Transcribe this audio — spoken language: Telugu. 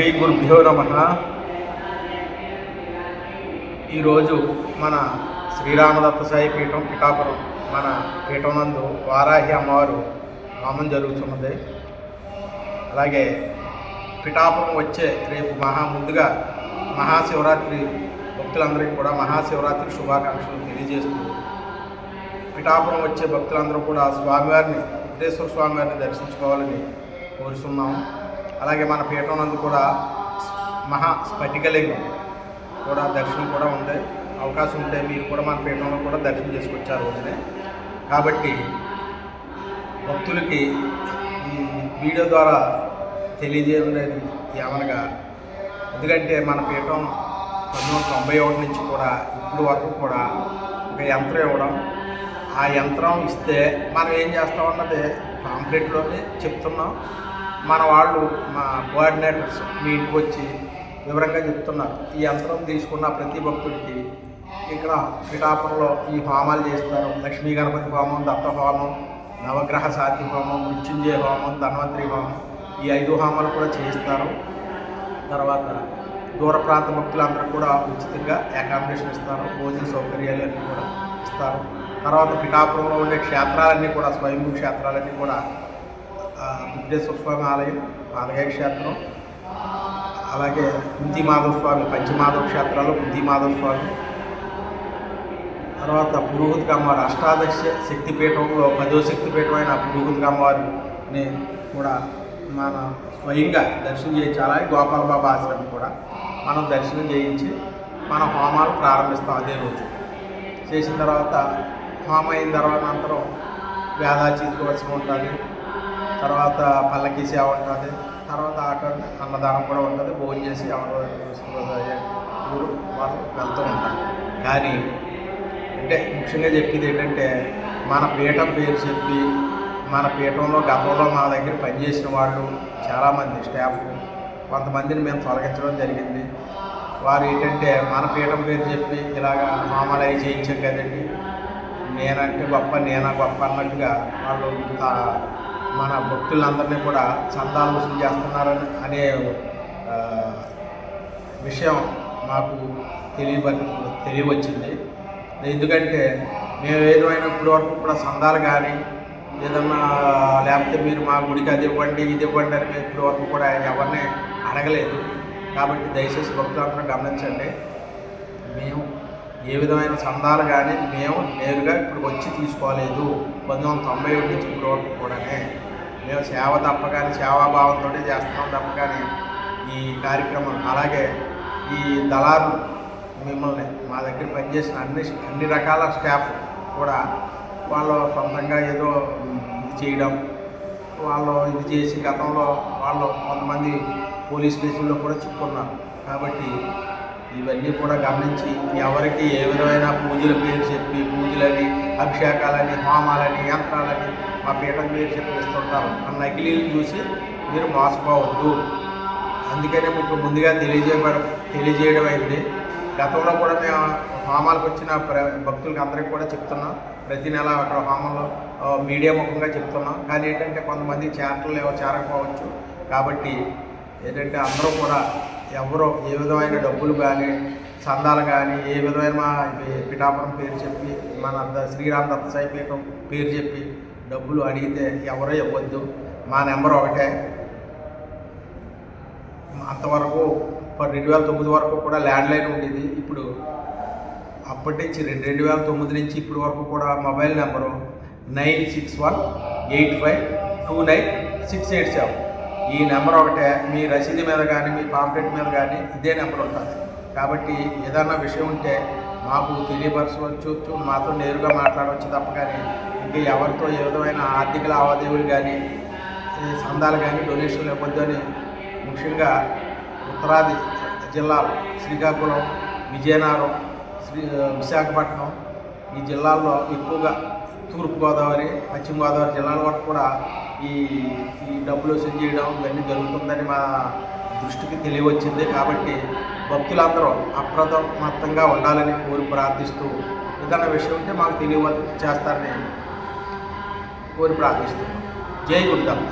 శ్రీ గురుభ్యో నమ. ఈరోజు మన శ్రీరామదత్త సాయి పీఠం పిఠాపురం మన పీఠం నందు వారాహి అమ్మవారు హోమం జరుగుతున్నది. అలాగే పిఠాపురం వచ్చే రేపు మహా ముందుగా మహాశివరాత్రి భక్తులందరికీ కూడా మహాశివరాత్రి శుభాకాంక్షలు తెలియజేస్తూ పిఠాపురం వచ్చే భక్తులందరూ కూడా స్వామివారిని వెంకటేశ్వర స్వామివారిని దర్శించుకోవాలని కోరుతున్నాము అలాగే మన పీఠం నందు కూడా మహా స్ఫటికలింగం కూడా దర్శనం కూడా ఉంది అవకాశం ఉంటే మీరు కూడా మన పీఠంలో కూడా దర్శనం చేసుకొచ్చారు రోజునే. కాబట్టి భక్తులకి ఈ వీడియో ద్వారా తెలియజేయలేదు ఏమనగా ఎందుకంటే మన పీఠం పంతొమ్మిది వందల తొంభై ఒకటి నుంచి కూడా ఇప్పుడు వరకు కూడా ఒక యంత్రం ఇవ్వడం. ఆ యంత్రం ఇస్తే మనం ఏం చేస్తామన్నది పాంప్లెట్లోనే చెప్తున్నాం. మన వాళ్ళు మా కోఆర్డినేటర్స్ మీ ఇంటికి వచ్చి వివరంగా చెప్తున్నారు. ఈ యంత్రం తీసుకున్న ప్రతి భక్తుడికి ఇక్కడ పిఠాపురంలో ఈ హోమాలు చేస్తారు. లక్ష్మీ గణపతి హోమం దత్త హోమం నవగ్రహ సాతి హోమం మృత్యుంజయ హోమం ధన్వంతరి హోమం ఈ ఐదు హోమాలు కూడా చేయిస్తారు. తర్వాత దూర ప్రాంత భక్తులందరూ కూడా ఉచితంగా అకామిడేషన్ ఇస్తారు. భోజన సౌకర్యాలు అన్నీ కూడా ఇస్తారు. తర్వాత పిఠాపురంలో ఉండే క్షేత్రాలన్నీ కూడా స్వయంభూ క్షేత్రాలన్నీ కూడా వెంకటేశ్వర స్వామి ఆలయం ఆలయ క్షేత్రం. అలాగే కుంతి మాధవ స్వామి పంచమాధవ క్షేత్రాలు కుంతి మాధవ స్వామి. తర్వాత పురోహిత్ అమ్మవారి అష్టాదశ శక్తిపీఠంలో పదో శక్తిపీఠం అయిన పురోహిత్ అమ్మవారిని కూడా మన స్వయంగా దర్శనం చేయించాలి గోపాల బాబా ఆశ్రమం కూడా మనం దర్శనం చేయించి మన హోమాలు ప్రారంభిస్తాం అదే రోజు. చేసిన తర్వాత హోమం అయిన తర్వాత అనంతరం వేదాచీతి వర్షం ఉంటుంది. తర్వాత పల్లకి సేవ ఉంటుంది. తర్వాత ఆటో అన్నదానం కూడా ఉంటుంది. భోజనం చేసి ఎవరు ఊరు వాళ్ళు వెళ్తూ ఉంటారు. కానీ అంటే ముఖ్యంగా చెప్పేది ఏంటంటే మన పీఠం పేరు చెప్పి మన పీఠంలో గతంలో మా దగ్గర పనిచేసిన వాళ్ళు చాలామంది స్టాఫ్ కొంతమందిని మేము తొలగించడం జరిగింది. వారు ఏంటంటే మన పీఠం పేరు చెప్పి ఇలాగ మామలయ్య చేయించాం కదండి. నేనంటే గొప్ప నేనా గొప్ప అన్నట్టుగా వాళ్ళు మన భక్తులందరినీ కూడా చందాలు వసూలు చేస్తున్నారని అనే విషయం మాకు తెలియ తెలియవచ్చింది. ఎందుకంటే మేము ఏదైనా ఇప్పటి వరకు కూడా సందాలు కానీ ఏదన్నా లేకపోతే మీరు మా గుడికి అది ఇవ్వండి ఇది ఇవ్వండి అని మేము ఇప్పటి వరకు కూడా ఎవరిని అడగలేదు. కాబట్టి దయచేసి భక్తులందరూ గమనించండి. మేము ఏ విధమైన చందాలు కానీ మేము నేరుగా ఇప్పుడు వచ్చి తీసుకోలేదు. పంతొమ్మిది వందల తొంభై ఒకటి నుంచి ఇప్పుడు వరకు కూడానే మేము సేవ తప్ప కానీ సేవాభావంతో చేస్తున్నాం తప్ప కానీ ఈ కార్యక్రమం. అలాగే ఈ దళారు మిమ్మల్ని మా దగ్గర పనిచేసిన అన్ని అన్ని రకాల స్టాఫ్ కూడా వాళ్ళు సొంతంగా ఏదో ఇది చేయడం వాళ్ళు ఇది చేసి గతంలో వాళ్ళు కొంతమంది పోలీస్ స్టేషన్లో కూడా చిక్కున్నారు. కాబట్టి ఇవన్నీ కూడా గమనించి ఎవరికి ఏ విధమైన పూజల పేరు చెప్పి పూజలని అభిషేకాలని హోమాలని యంత్రాలని మా పీఠం పేరు చెప్పిస్తుంటారు ఆ నకిలీలు చూసి మీరు మోసపోవద్దు. అందుకనే మీకు ముందుగా తెలియజేయడం తెలియజేయడం అయింది. గతంలో కూడా మేము హోమాలకు వచ్చిన ప్ర భక్తులకి అందరికీ కూడా చెప్తున్నాం. ప్రతి నెల అక్కడ హోమంలో మీడియా ముఖంగా చెప్తున్నాం. కానీ ఏంటంటే కొంతమంది చేరటలు ఏవో చేరకపోవచ్చు. కాబట్టి ఏంటంటే అందరూ కూడా ఎవరో ఏ విధమైన డబ్బులు కానీ చందాలు కానీ ఏ విధమైన మా పిఠాపురం పేరు చెప్పి మన శ్రీరామ శ్రీరామ్ సాయి పీఠం పేరు చెప్పి డబ్బులు అడిగితే ఎవరో ఇవ్వద్దు. మా నెంబర్ ఒకటే. అంతవరకు రెండు వేల తొమ్మిది వరకు కూడా ల్యాండ్ లైన్ ఉండేది. ఇప్పుడు అప్పటి నుంచి రెండు రెండు వేల తొమ్మిది నుంచి ఇప్పటి వరకు కూడా mobile number nine six one eight five two nine six eight seven. ఈ నెంబర్ ఒకటే. మీ రసీదు మీద కానీ మీ పాంప్లెట్ మీద కానీ ఇదే నెంబర్ ఉంటుంది. కాబట్టి ఏదన్నా విషయం ఉంటే మాకు తెలియపరచవచ్చు. మాతో నేరుగా మాట్లాడవచ్చు తప్ప కానీ ఇంకా ఎవరితో ఏ విధమైన ఆర్థిక లావాదేవీలు కానీ సందాలు కానీ డొనేషన్లు ఇవ్వద్దు అని ముఖ్యంగా ఉత్తరాది జిల్లాలు శ్రీకాకుళం విజయనగరం శ్రీ విశాఖపట్నం ఈ జిల్లాల్లో ఎక్కువగా తూర్పుగోదావరి పశ్చిమ గోదావరి జిల్లాల వరకు కూడా ఈ ఈ డబ్బులు వసూలు చేయడం ఇవన్నీ జరుగుతుందని మా దృష్టికి తెలియవచ్చింది. కాబట్టి భక్తులందరూ అప్రమత్తంగా ఉండాలని కోరి ప్రార్థిస్తూ ఏదైనా విషయం ఉంటే మాకు తెలియ చేస్తారని కోరి ప్రార్థిస్తున్నాం. జై గురుదమ్మ